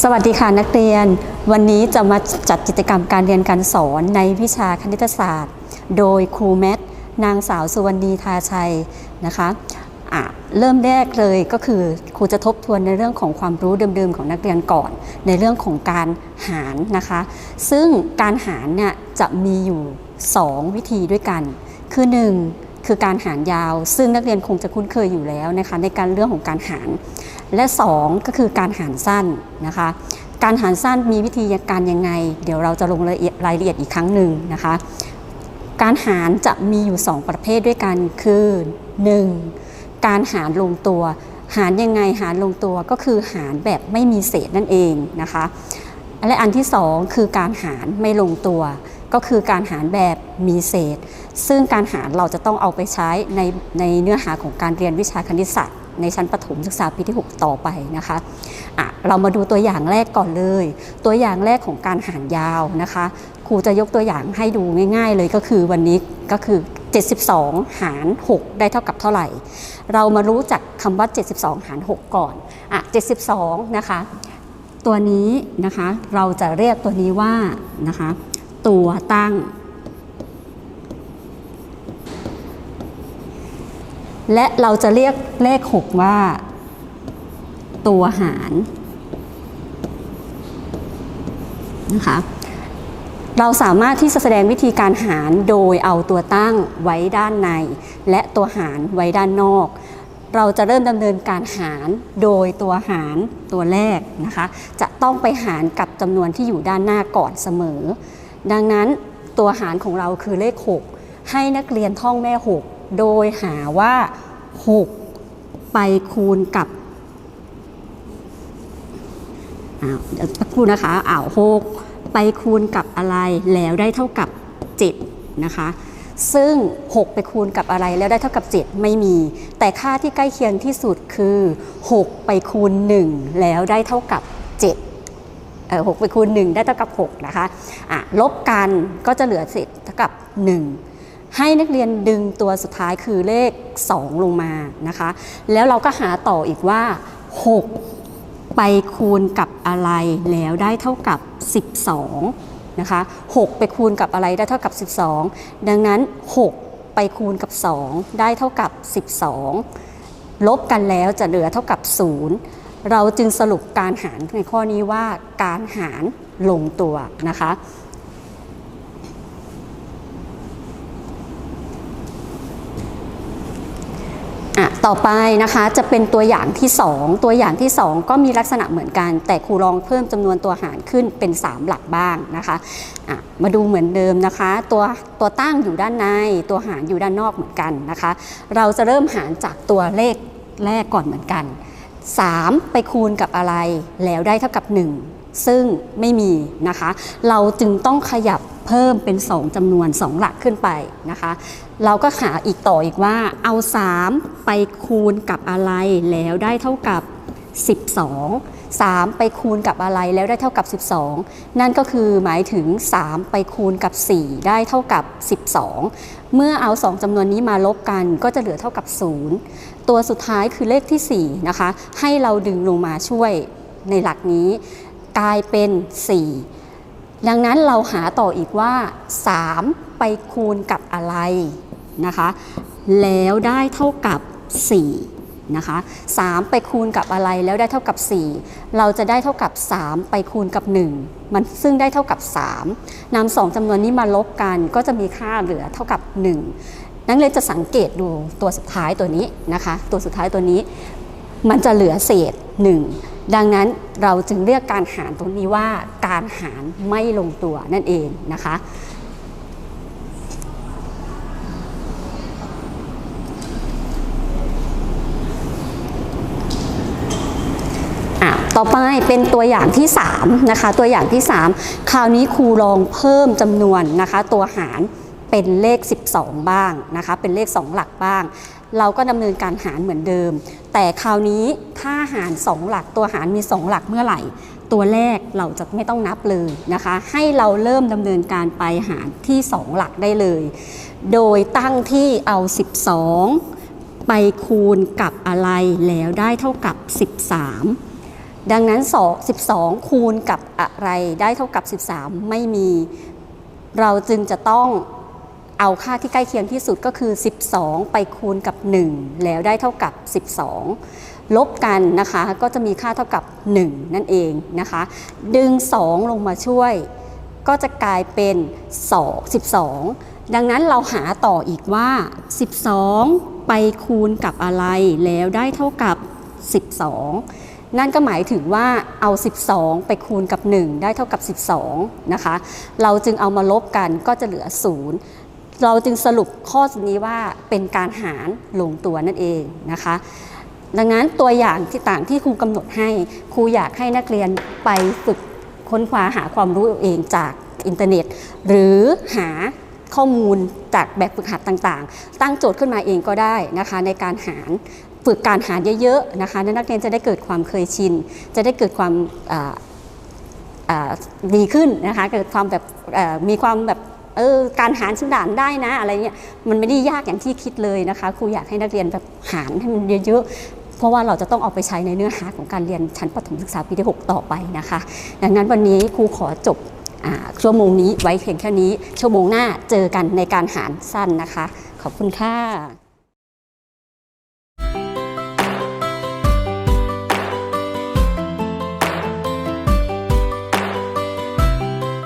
สวัสดีค่ะนักเรียน วันนี้จะมาจัดกิจกรรมการเรียนการสอนในวิชาคณิตศาสตร์ โดยครูแมทนางสาวสุวรรณีทาชัยนะคะอะเริ่มแรกเลยก็คือครูจะทบทวนในเรื่องของความรู้เดิมๆของนักเรียนก่อน ในเรื่องของการหารนะคะ ซึ่งการหารเนี่ยจะมีอยู่ 2 วิธีด้วยกัน คือ 1 คือการหารยาว ซึ่งนักเรียนคงจะคุ้นเคยอยู่แล้วนะคะในการเรื่องของการหาร และ 2 ก็คือการหารสั้นนะคะ การหารสั้นมีวิธีการยังไง เดี๋ยวเราจะลงรายละเอียดอียดอีกครั้งหนึ่งนะคะ การหารจะมีอยู่ 2 ประเภทด้วยกันคือ 1. การหารลงตัว หารยังไงหารลงตัวก็คือหารแบบไม่มีเศษนั่นเองนะคะ และอันที่2คือการหารไม่ลงตัว ก็คือการหารแบบมีเศษ ซึ่งการหารเราจะต้องเอาไปใช้ในในเนื้อหาของการเรียนวิชาคณิตศาสตร์ในชั้นประถมศึกษาปีที่ 6 ต่อไปนะคะะเรามาดูตัวอย่างแรกก่อนเลย ตัวอย่างแรกของการหารยาวนะคะ ครูจะยกตัวอย่างให้ดูง่าย ๆ เลยก็คือวันนี้ก็คือ 72 หาร 6 ได้เท่ากับเท่าไหร่ เรามารู้จักคำว่า 72 หาร 6 ก่อนอะ72 นะคะ ตัวนี้นะคะเราจะเรียกตัวนี้ว่านะคะตัวตั้ง และเราจะเรียกเลข 6 ว่า ตัวหารนะคะเราสามารถที่จะแสดงวิธีการหารโดยเอาตัวตั้งไว้ด้านใน และตัวหารไว้ด้านนอก เราจะเริ่มดำเนินการหารโดยตัวหารตัวแรกนะคะ จะต้องไปหารกับจำนวนที่อยู่ด้านหน้าก่อนเสมอ ดังนั้นตัวหารของเราคือเลข 6 ให้นักเรียนท่องแม่ 6 โดยหาว่า 6 ไปคูณกับอ้าวเดี๋ยวสักครู่นะคะอ้าว6ไปคูณกับอะไรแล้วได้เท่ากับ 7 นะคะ ซึ่ง 6 ไปคูณกับอะไรแล้วได้เท่ากับ 7 ไม่มี แต่ค่าที่ใกล้เคียงที่สุดคือ 6 ไปคูณ 1 แล้วได้เท่ากับ 7เออ6ไปคูณ 1 ได้เท่ากับ 6 นะคะอะลบกันก็จะเหลือเศษเท่ากับ 1 ให้นักเรียนดึงตัวสุดท้ายคือเลข 2 ลงมานะคะ แล้วเราก็หาต่ออีกว่า 6 ไปคูณกับอะไรแล้วได้เท่ากับ 12 นะคะ 6 ไปคูณกับอะไรได้เท่ากับ 12 ดังนั้น 6 ไปคูณกับ 2 ได้เท่ากับ 12 ลบกันแล้วจะเหลือเท่ากับ 0 เราจึงสรุปการหารในข้อนี้ว่าการหารลงตัวนะคะ ต่อไปนะคะจะเป็นตัวอย่างที่ 2 ตัวอย่างที่ 2 ก็มีลักษณะเหมือนกัน แต่ครูลองเพิ่มจำนวนตัวหารขึ้นเป็น 3 หลักบ้างนะคะะมาดูเหมือนเดิมนะคะ ตัวตัวตั้งอยู่ด้านในตัวหารอยู่ด้านนอกเหมือนกันนะคะ เราจะเริ่มหารจากตัวเลขแรกก่อนเหมือนกัน 3 ไปคูณกับอะไรแล้วได้เท่ากับ 1 ซึ่งไม่มีนะคะ เราจึงต้องขยับ เพิ่มเป็น 2จำนวน 2 หลักขึ้นไปนะคะ เราก็หาอีกต่ออีกว่าเอา 3 ไปคูณกับอะไรแล้วได้เท่ากับ 12 3 ไปคูณกับอะไรแล้วได้เท่ากับ 12 นั่นก็คือหมายถึง 3 ไปคูณกับ 4 ได้เท่ากับ 12 เมื่อเอา 2จำนวนนี้มาลบกันก็จะเหลือเท่ากับ 0 ตัวสุดท้ายคือเลขที่ 4 นะคะ ให้เราดึงลงมาช่วยในหลักนี้ กลายเป็น 4 ดังนั้นเราหาต่ออีกว่า 3 ไปคูณกับอะไรนะคะ แล้วได้เท่ากับ 4 นะคะ 3 ไปคูณกับอะไรแล้วได้เท่ากับ 4 เราจะได้เท่ากับ 3 ไปคูณกับ 1 มันซึ่งได้เท่ากับ 3นำสองจำนวนนี้มาลบกันก็จะมีค่าเหลือเท่ากับ 1 นักเรียนจะสังเกตดูตัวสุดท้ายตัวนี้นะคะ ตัวสุดท้ายตัวนี้ มันจะเหลือเศษ 1 ดังนั้นเราจึงเรียกการหารตรงนี้ว่าการหารไม่ลงตัวนั่นเองนะคะอะต่อไปเป็นตัวอย่างที่3นะคะตัวอย่างที่ 3 คราวนี้ครูลองเพิ่มจำนวนนะคะตัวหาร เป็นเลข 12 บ้างนะคะ เป็นเลข 2 หลักบ้าง เราก็ดำเนินการหารเหมือนเดิม แต่คราวนี้ถ้าหาร 2 หลักตัวหารมี 2 หลักเมื่อไหร่ ตัวแรกเราจะไม่ต้องนับเลยนะคะ ให้เราเริ่มดำเนินการไปหารที่ 2 หลักได้เลย โดยตั้งที่เอา 12 ไปคูณกับอะไรแล้วได้เท่ากับ 13ดังนั้น 12 คูณกับอะไรได้เท่ากับ 13 ไม่มี เราจึงจะต้อง เอาค่าที่ใกล้เคียงที่สุดก็คือ 12 ไปคูณกับ 1 แล้วได้เท่ากับ 12 ลบกันนะคะก็จะมีค่าเท่ากับ 1 นั่นเองนะคะ ดึง 2 ลงมาช่วย ก็จะกลายเป็น 2 12 ดังนั้นเราหาต่ออีกว่า 12 ไปคูณกับอะไรแล้วได้เท่ากับ 12นั่นก็หมายถึงว่าเอา 12 ไปคูณกับ 1 ได้เท่ากับ 12 นะคะ เราจึงเอามาลบกันก็จะเหลือ 0 เราจึงสรุปข้อนี้ว่าเป็นการหารลงตัวนั่นเองนะคะ ดังนั้นตัวอย่างที่ต่างที่ครูกำหนดให้ครูอยากให้นักเรียนไปฝึกค้นคว้าหาความรู้เองจากอินเทอร์เน็ต หรือหาข้อมูลจากแบบฝึกหัดต่างๆ ตั้งโจทย์ขึ้นมาเองก็ได้นะคะในการหารฝึกการหารเยอะๆนะคะนักเรียนจะได้เกิดความเคยชิน จะได้เกิดความดีขึ้นนะคะเกิดความแบบมีความแบบ เออการหารชั้นด่านได้นะอะไรเงี้ยมันไม่ได้ยากอย่างที่คิดเลยนะคะครูอยากให้นักเรียนแบบหารให้มันเยอะๆ เพราะว่าเราจะต้องเอาไปใช้ในเนื้อหาของการเรียนชั้นประถมศึกษาปีที่ 6 ต่อไปนะคะ ดังนั้นวันนี้ครูขอจบอชั่วโมงนี้ไว้เพียงแค่นี้ชั่วโมงหน้าเจอกันในการหารสั้นนะคะ ขอบคุณค่ะ